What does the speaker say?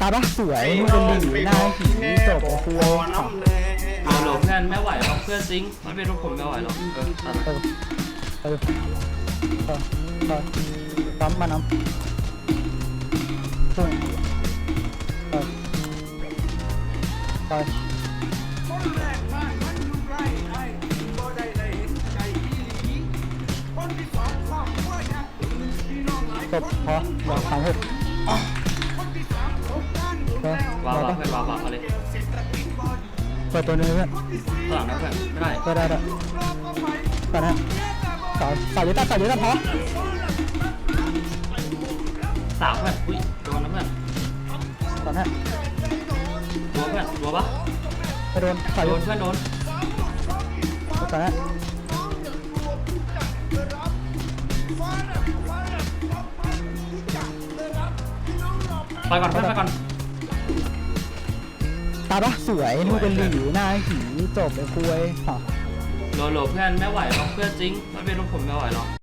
ตาปะสวยมึงเป็นหลีหน้าผีจบคุยฮัลโหลเพื่อนไม่ไหวหรอกเพื่อนซิงค์มันเป็นพวกผมไม่ไหวหรอกเออตัดไปเออเออเออเออปั๊มมานำซึ่งเออไปจบพอวางสามหก ปะเพื่อนว้าวว้าวเอาเลยเปิดตัวนึงเพื่อนข้างหลังนะเพื่อนไม่ได้เปิดได้ด้วยตัดนะสาวสาวเยอะตัดสาวเยอะตัดพอสามเพื่อนอุ้ยโดนนะเพื่อนตัดนะตัวเพื่อนตัวปะไปโดนสาวโดเยนอะเพื่อนโดนตัดนะไปก่อนเพื่อนไปก่อน ตาปะสวยมึงเป็นหลีหน้าผีจบเลยคุยอ๋อโหลโหลเพื่อนไม่ไหวหรอกเพื่อนซิงค์มันเป็นพวกผมไม่ไหวหรอก